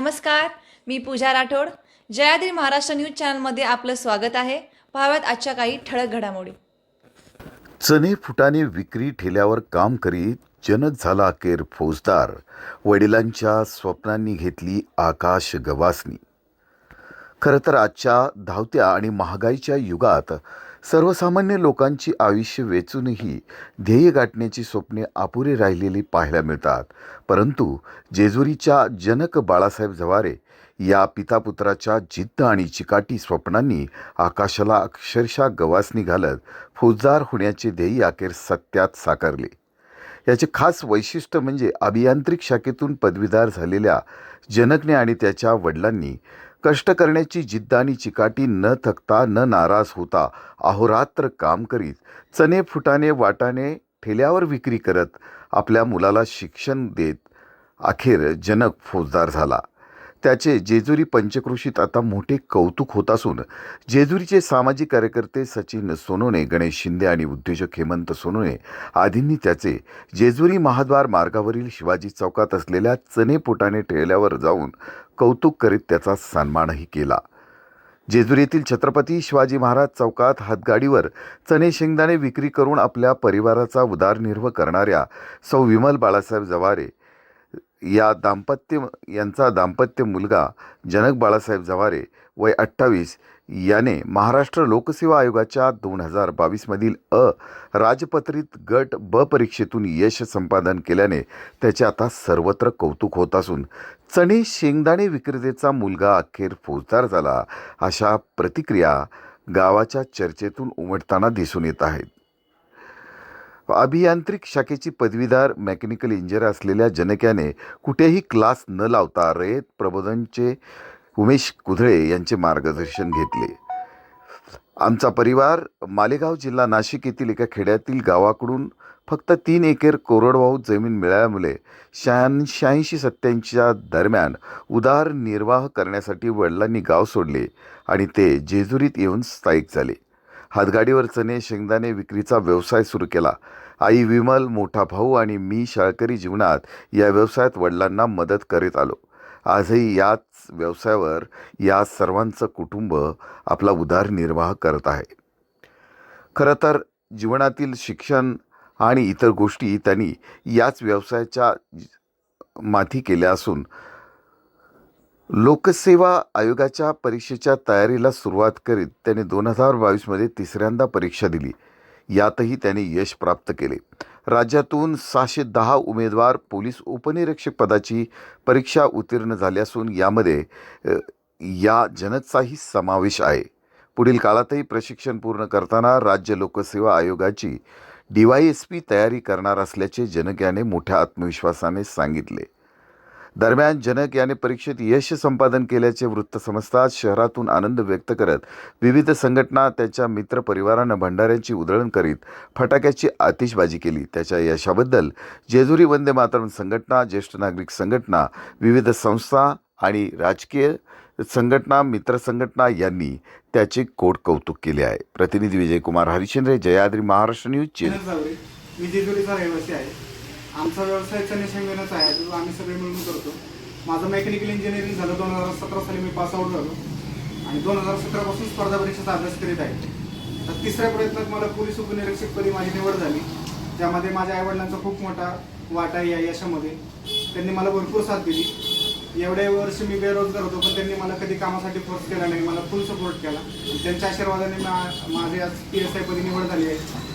नमस्कार मी पूजा राठोड. जयाद्री महाराष्ट्र न्यूज चॅनलमध्ये आपलं स्वागत आहे. पाहाव्यात आजच्या काही ठळक घडामोडी. चणे फुटाने विक्री ठेल्यावर काम करीत जनक झाला अखेर फौजदार. वडिलांच्या स्वप्नांनी घेतली आकाश गवासनी खरं तर आजच्या धावत्या आणि महागाईच्या युगात सर्वसामान्य लोकांची आयुष्य वेचूनही ध्येय गाठण्याची स्वप्ने अपुरे राहिलेली पाहायला मिळतात. परंतु जेजुरीच्या जनक बाळासाहेब झवारे या पितापुत्राच्या जिद्द आणि चिकाटी स्वप्नांनी आकाशाला अक्षरशः गवासणी घालत फौजदार होण्याचे ध्येय अखेर सत्यात साकारले. याचे खास वैशिष्ट्य म्हणजे अभियांत्रिक शाखेतून पदवीधार झालेल्या जनकने आणि त्याच्या वडिलांनी कष्ट करण्याची जिद्द आणि चिकाटी न थकता न नाराज होता अहोरात्र काम करीत चणे फुटाने वाटाने ठेल्यावर विक्री करत आपल्या मुलाला शिक्षण देत अखेर जनक फौजदार झाला. त्याचे जेजुरी पंचक्रोशीत आता मोठे कौतुक होत असून जेजुरीचे सामाजिक कार्यकर्ते सचिन सोनोने गणेश शिंदे आणि उद्योजक हेमंत सोनोने आदींनी त्याचे जेजुरी महाद्वार मार्गावरील शिवाजी चौकात असलेल्या चणे पोटाने जाऊन कौतुक करीत त्याचा सन्मानही केला. जेजुरीतील छत्रपती शिवाजी महाराज चौकात हातगाडीवर चणे शेंगदाणे विक्री करून आपल्या परिवाराचा उदारनिर्वाह करणाऱ्या सौ विमल बाळासाहेब जवारे या दाम्पत्य यांचा दाम्पत्य मुलगा जनक बाळासाहेब जवारे वय अठ्ठावीस याने महाराष्ट्र लोकसेवा आयोगाच्या दोन हजार बावीसमधील अ राजपत्रित गट ब परीक्षेतून यश संपादन केल्याने त्याचे आता सर्वत्र कौतुक होत असून चणे शेंगदाणे विक्रेतेचा मुलगा अखेर फौजदार झाला अशा प्रतिक्रिया गावाच्या चर्चेतून उमटताना दिसून येत आहेत. अभियांत्रिक शाखेची पदवीधर मेकॅनिकल इंजिनियर असलेल्या जनक्याने कुठेही क्लास न लावता रयत प्रबोधनचे उमेश कुधळे यांचे मार्गदर्शन घेतले. आमचा परिवार मालेगाव जिल्हा नाशिक येथील एका खेड्यातील गावाकडून फक्त तीन एकर कोरडवाहू जमीन मिळाल्यामुळे शहाऐं शहाऐंशी सत्त्याऐंशीच्या दरम्यान उदारनिर्वाह करण्यासाठी वडिलांनी गाव सोडले आणि ते जेजुरीत येऊन स्थायिक झाले. हातगाडीवर चणे शेंगदाणे विक्रीचा व्यवसाय सुरू केला. आई विमल मोठा भाऊ आणि मी शाळकरी जीवनात या व्यवसायात वडिलांना मदत करीत आलो. आजही याच व्यवसायावर या सर्वांचं कुटुंब आपला उदारनिर्वाह करत आहे. खरं तर जीवनातील शिक्षण आणि इतर गोष्टी त्यांनी याच व्यवसायाच्या माथी केल्या असून लोकसेवा आयोगाच्या परीक्षेच्या तयारीला सुरुवात करीत त्याने दोन हजार बावीसमध्ये तिसऱ्यांदा परीक्षा दिली. यातही त्याने यश प्राप्त केले. राज्यातून सहाशे दहा उमेदवार पोलीस उपनिरीक्षक पदाची परीक्षा उत्तीर्ण झाली असून यामध्ये या जनतचाही समावेश आहे. पुढील काळातही प्रशिक्षण पूर्ण करताना राज्य लोकसेवा आयोगाची डी वाय एस पी तयारी करणार असल्याचे जनक याने मोठ्या आत्मविश्वासाने सांगितले. दरम्यान जनक याने परीक्षेत यश संपादन केल्याचे वृत्त समजताच शहरातून आनंद व्यक्त करत विविध संघटना त्याच्या मित्रपरिवारानं भंडाऱ्यांची उधळण करीत फटाक्याची आतिषबाजी केली. त्याच्या यशाबद्दल जेजुरी वंदे मातरम संघटना ज्येष्ठ नागरिक संघटना विविध संस्था आणि राजकीय संघटना मित्र संघटना यांनी त्याचे कोट कौतुक केले आहे. प्रतिनिधी विजयकुमार हरिश्चंद्र जयाद्री महाराष्ट्र न्यूज चेन्नई. मी जेजुरीचा रहिवासी आहे. आमचा व्यवसाय चणे आहे जो आम्ही सगळे मिळून करतो. माझं मेकॅनिकल इंजिनिअरिंग झालं दोन हजार सतरा साली मी पास आउट झालो. आणि दोन हजार सतरापासून स्पर्धा परीक्षेचा अभ्यास करीत आहे. तर तिसऱ्या प्रयत्नात मला पोलीस उपनिरीक्षकपदी माझी निवड झाली ज्यामध्ये माझ्या आईवडिलांचा खूप मोठा वाटा आहे या यशामध्ये. त्यांनी मला भरपूर साथ दिली. एवढे वर्ष मी बेरोजगार होतो पण त्यांनी मला कधी कामासाठी फोर्स केला नाही मला फुल सपोर्ट केला. त्यांच्या आशीर्वादाने मा- माझी आज पी एस आय पदी निवड झाली आहे.